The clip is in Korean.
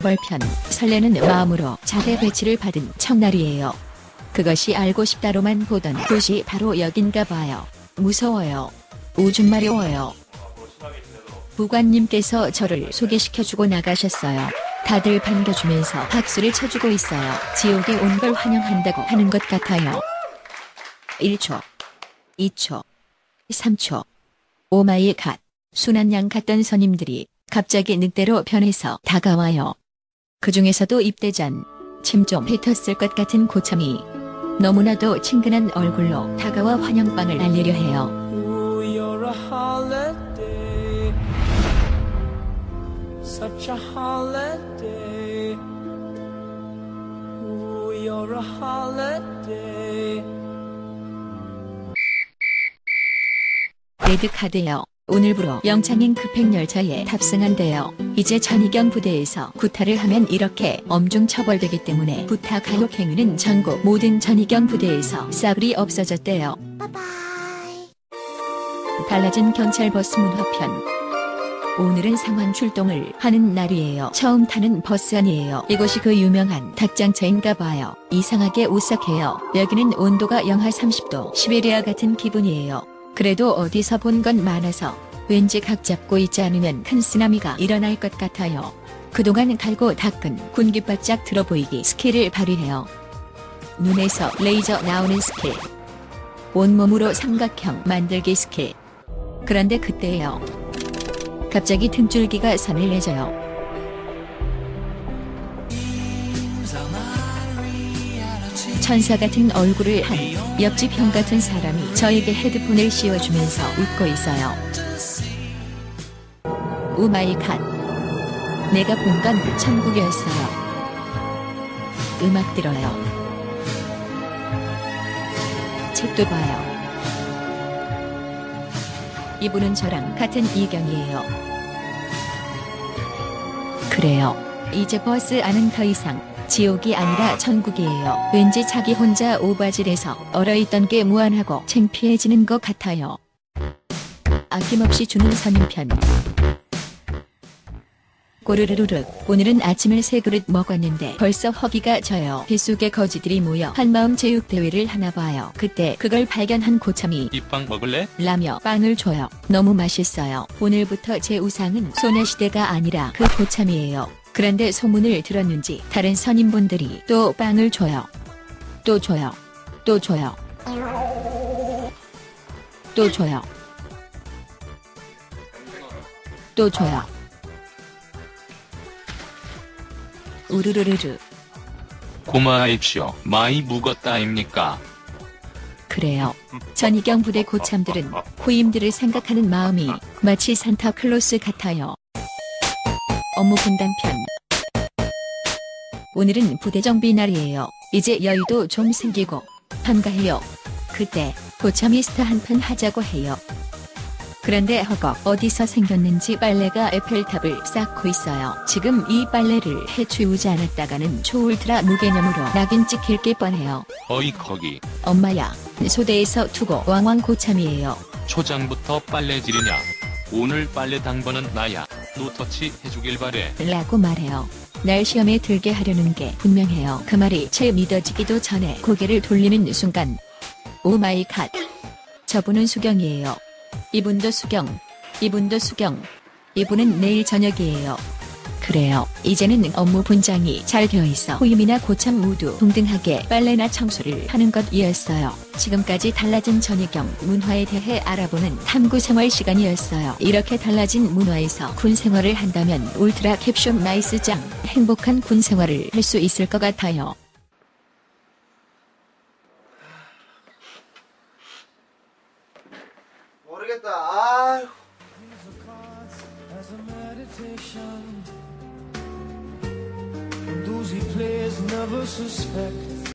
벌편, 설레는 마음으로 자대 배치를 받은 청날이에요. 그것이 알고 싶다로만 보던 곳이 바로 여긴가 봐요. 무서워요. 오줌 마려워요. 부관님께서 저를 소개시켜주고 나가셨어요. 다들 반겨주면서 박수를 쳐주고 있어요. 지옥에 온 걸 환영한다고 하는 것 같아요. 1초, 2초, 3초. 오마이 갓. 순한 양 같던 선임들이 갑자기 늑대로 변해서 다가와요. 그 중에서도 입대 전 침 좀 뱉었을 것 같은 고참이 너무나도 친근한 얼굴로 다가와 환영빵을 날리려 해요. 레드카드요. 오늘부로 영창행 급행열차에 탑승한대요. 이제 전희경 부대에서 구타를 하면 이렇게 엄중 처벌되기 때문에 부타 가혹 행위는 전국 모든 전희경 부대에서 싸그리 없어졌대요. 달라진 경찰 버스 문화편. 오늘은 상황 출동을 하는 날이에요. 처음 타는 버스 아니에요. 이곳이 그 유명한 닭장터인가 봐요. 이상하게 오싹해요. 여기는 온도가 영하 30도 시베리아 같은 기분이에요. 그래도 어디서 본 건 많아서 왠지 각 잡고 있지 않으면 큰 쓰나미가 일어날 것 같아요. 그동안 갈고 닦은 군기 바짝 들어 보이기 스킬을 발휘해요. 눈에서 레이저 나오는 스킬. 온몸으로 삼각형 만들기 스킬. 그런데 그때예요. 갑자기 등줄기가 선을 내줘요. 천사 같은 얼굴을 한 옆집 형 같은 사람이 저에게 헤드폰을 씌워주면서 웃고 있어요. 오마이 갓. 내가 본 건 천국이었어요. 음악 들어요. 책도 봐요. 이분은 저랑 같은 이경이에요. 그래요. 이제 버스 안은 더 이상 지옥이 아니라 천국이에요. 왠지 자기 혼자 오바질해서 얼어있던 게 무한하고 창피해지는 것 같아요. 아낌없이 주는 선임편. 꼬르르르륵 오늘은 아침을 세 그릇 먹었는데 벌써 허기가 져요. 뱃속에 거지들이 모여 한마음 제육대회를 하나 봐요. 그때 그걸 발견한 고참이 이 빵 먹을래? 라며 빵을 줘요. 너무 맛있어요. 오늘부터 제 우상은 소녀시대가 아니라 그 고참이에요. 그런데 소문을 들었는지 다른 선임분들이 또 빵을 줘요. 또 줘요. 또 줘요. 또 줘요. 또 줘요. 우르르르르. 고마하십시오. 많이 묵었다입니까? 그래요. 전희경 부대 고참들은 후임들을 생각하는 마음이 마치 산타클로스 같아요. 업무 분담 편. 오늘은 부대 정비 날이에요. 이제 여유도 좀 생기고 한가해요. 그때 고참이 스타 한편 하자고 해요. 그런데 허걱 어디서 생겼는지 빨래가 에펠탑을 쌓고 있어요. 지금 이 빨래를 해치우지 않았다가는 초울트라 무개념으로 낙인 찍힐 게 뻔해요. 어이 거기 엄마야, 소대에서 투고 왕왕 고참이에요. 초장부터 빨래 지르냐? 오늘 빨래 당번은 나야. 노터치 해주길 바래. 라고 말해요. 날 시험에 들게 하려는 게 분명해요. 그 말이 채 믿어지기도 전에 고개를 돌리는 순간. 오 마이 갓. 저분은 수경이에요. 이분도 수경. 이분도 수경. 이분은 내일 저녁이에요. 그래요. 이제는 업무 분장이 잘 되어 있어 후임이나 고참 모두 동등하게 빨래나 청소를 하는 것이었어요. 지금까지 달라진 전희경 문화에 대해 알아보는 탐구 생활 시간이었어요. 이렇게 달라진 문화에서 군 생활을 한다면 울트라 캡슐 나이스장 행복한 군 생활을 할 수 있을 것 같아요. 모르겠다. 아휴. He plays never suspect.